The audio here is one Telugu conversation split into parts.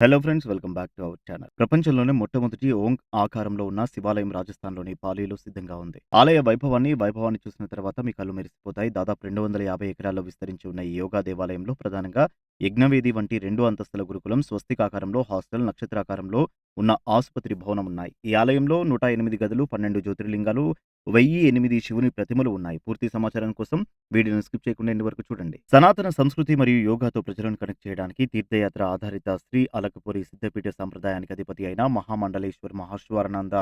Hello friends welcome back to our channel ప్రపంచంలోనే మొట్టమొదటి ఓంక్ ఆకారంలో ఉన్న శివాలయం రాజస్థాన్లోని పాలీలో సిద్ధంగా ఉంది. ఆలయ వైభవాన్ని వైభవాన్ని చూసిన తర్వాత మీ కళ్ళు మెరిసిపోతాయి. దాదాపు రెండు వందల యాభై ఎకరాల్లో విస్తరించి ఉన్న ఈ యోగా దేవాలయంలో ప్రధానంగా యజ్ఞవేది వంటి రెండు అంతస్తుల గురుకులం స్వస్తికాకారంలో హాస్టల్ నక్షత్రాకారంలో ఉన్న ఆసుపత్రి భవనం ఉన్నాయి. ఈ ఆలయంలో నూట ఎనిమిది గదులు పన్నెండు జ్యోతిర్లింగాలు వెయ్యి ఎనిమిది శివుని ప్రతిమలు ఉన్నాయి. పూర్తి సమాచారం కోసం వీడియోను స్కిప్ చేయకుండా ఎండ్ వరకు చూడండి. సనాతన సంస్కృతి మరియు యోగాతో ప్రజలను కనెక్ట్ చేయడానికి తీర్థయాత్ర ఆధారిత శ్రీ అలకపురి సిద్ధపీఠ సంప్రదాయానికి అధిపతి అయిన మహామండలేశ్వర్ మహాశ్వరానంద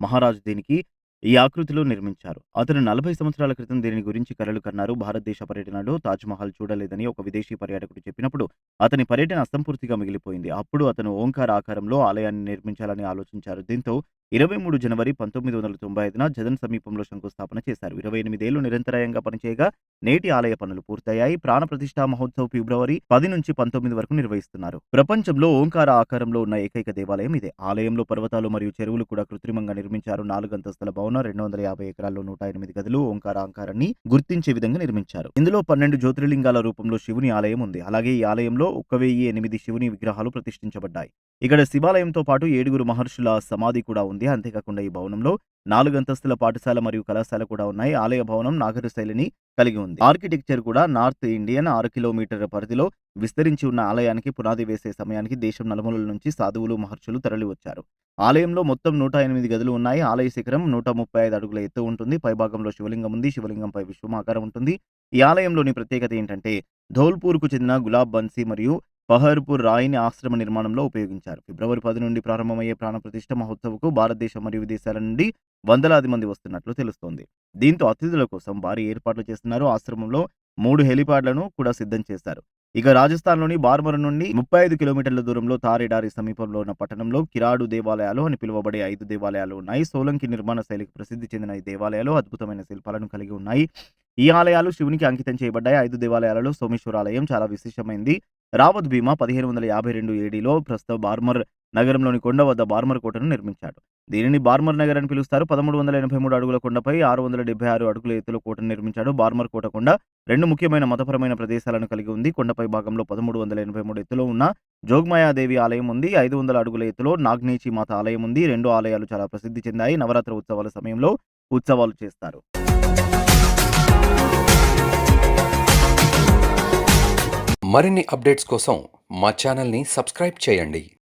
మహారాజు దీనికి ఈ ఆకృతిలో నిర్మించారు. అతను నలభై సంవత్సరాల క్రితం దీని గురించి కలలు కన్నారు. భారతదేశ పర్యటనలో తాజ్మహల్ చూడలేదని ఒక విదేశీ పర్యాటకుడు చెప్పినప్పుడు అతని పర్యటన అసంపూర్తిగా మిగిలిపోయింది. అప్పుడు అతను ఓంకార ఆకారంలో ఆలయాన్ని నిర్మించాలని ఆలోచించారు. దీంతో ఇరవై మూడు జనవరి పంతొమ్మిది వందల తొంభై ఐదున జగన్ సమీపంలో శంకుస్థాపన చేశారు. ఇరవై ఎనిమిదేళ్ళు నిరంతరాయంగా పనిచేయగా నేటి ఆలయ పనులు పూర్తయ్యాయి. ప్రాణ ప్రతిష్ఠా మహోత్సవ్ ఫిబ్రవరి పది నుంచి పంతొమ్మిది వరకు నిర్వహిస్తున్నారు. ప్రపంచంలో ఓంకార ఆకారంలో ఉన్న ఏకైక దేవాలయం ఇదే. ఆలయంలో పర్వతాలు మరియు చెరువులు కూడా కృత్రిమంగా నిర్మించారు. నాలుగు అంతస్తుల భవనం రెండు వందల యాభై ఎకరాల్లో నూట ఎనిమిది గదులు ఓంకార ఆకారాన్ని గుర్తించే విధంగా నిర్మించారు. ఇందులో పన్నెండు జ్యోతిర్లింగాల రూపంలో శివుని ఆలయం ఉంది. అలాగే ఈ ఆలయంలో ఒక్క వెయ్యి ఎనిమిది శివుని విగ్రహాలు ప్రతిష్ఠించబడ్డాయి. ఇక్కడ శివాలయంతో పాటు ఏడుగురు మహర్షుల సమాధి కూడా ఉంది. అంతేకాకుండా ఈ భవనంలో నాలుగు అంతస్తుల పాఠశాల మరియు కళాశాల కూడా ఉన్నాయి. ఆలయ భవనం నాగరశైలిని కలిగి ఉంది. ఆర్కిటెక్చర్ కూడా నార్త్ ఇండియన్ ఆరు కిలోమీటర్ల పరిధిలో విస్తరించి ఉన్న ఆలయానికి పునాది వేసే సమయానికి దేశం నలుమూలల నుంచి సాధువులు మహర్షులు తరలివచ్చారు. ఆలయంలో మొత్తం నూట ఎనిమిది గదులు ఉన్నాయి. ఆలయ శిఖరం నూట ముప్పై ఐదు అడుగుల ఎత్తు ఉంటుంది. పైభాగంలో శివలింగం ఉంది. శివలింగంపై విశ్వమాకారం ఉంటుంది. ఈ ఆలయంలోని ప్రత్యేకత ఏంటంటే ధౌల్పూర్కు చెందిన గులాబ్ బన్సీ మరియు పహర్పూర్ రాయిని ఆశ్రమ నిర్మాణంలో ఉపయోగించారు. ఫిబ్రవరి పది నుండి ప్రారంభమయ్యే ప్రాణప్రతిష్ఠ మహోత్సవకు భారతదేశం మరియు విదేశాల నుండి వందలాది మంది వస్తున్నట్లు తెలుస్తోంది. దీంతో అతిథుల కోసం భారీ ఏర్పాట్లు చేస్తున్నారు. ఆశ్రమంలో మూడు హెలిప్యాడ్లను కూడా సిద్ధం చేశారు. ఇక రాజస్థాన్లోని బార్మర్ నుండి ముప్పై ఐదు కిలోమీటర్ల దూరంలో తారేడారి సమీపంలో ఉన్న పట్టణంలో కిరాడు దేవాలయాలు అని పిలువబడే ఐదు దేవాలయాలు ఉన్నాయి. సోలంకి నిర్మాణ శైలికి ప్రసిద్ధి చెందిన ఈ దేవాలయాలు అద్భుతమైన శిల్పాలను కలిగి ఉన్నాయి. ఈ ఆలయాలు శివునికి అంకితం చేయబడ్డాయి. ఐదు దేవాలయాలలో సోమేశ్వర ఆలయం చాలా విశేషమైంది రావత్ భీమా పదిహేను వందల యాభై రెండు ఏడీలో ప్రస్తుత బార్మర్ నగరంలోని కొండ వద్ద బార్మర్ కోటను నిర్మించాడు. దీనిని బార్మర్ నగర్ అని పిలుస్తారు. పదమూడు వందల ఎనభై మూడు అడుగుల కొండపై ఆరు వందల డెబ్బై ఆరు అడుగుల ఎత్తులో కోటను నిర్మించాడు బార్మర్ కోట కొండ. రెండు ముఖ్యమైన మతపరమైన ప్రదేశాలను కలిగి ఉంది. కొండపై భాగంలో పదమూడు వందల ఎనభై మూడు ఎత్తులో ఉన్న జోగ్మాయాదేవి ఆలయం ఉంది. ఐదు వందల అడుగుల ఎత్తులో నాగ్నేచి మాత ఆలయం ఉంది. రెండు ఆలయాలు చాలా ప్రసిద్ధి చెందాయి. నవరాత్రి ఉత్సవాల సమయంలో ఉత్సవాలు చేస్తారు. మరిన్ని అప్డేట్స్ కోసం మా ఛానల్ని సబ్స్క్రైబ్ చేయండి.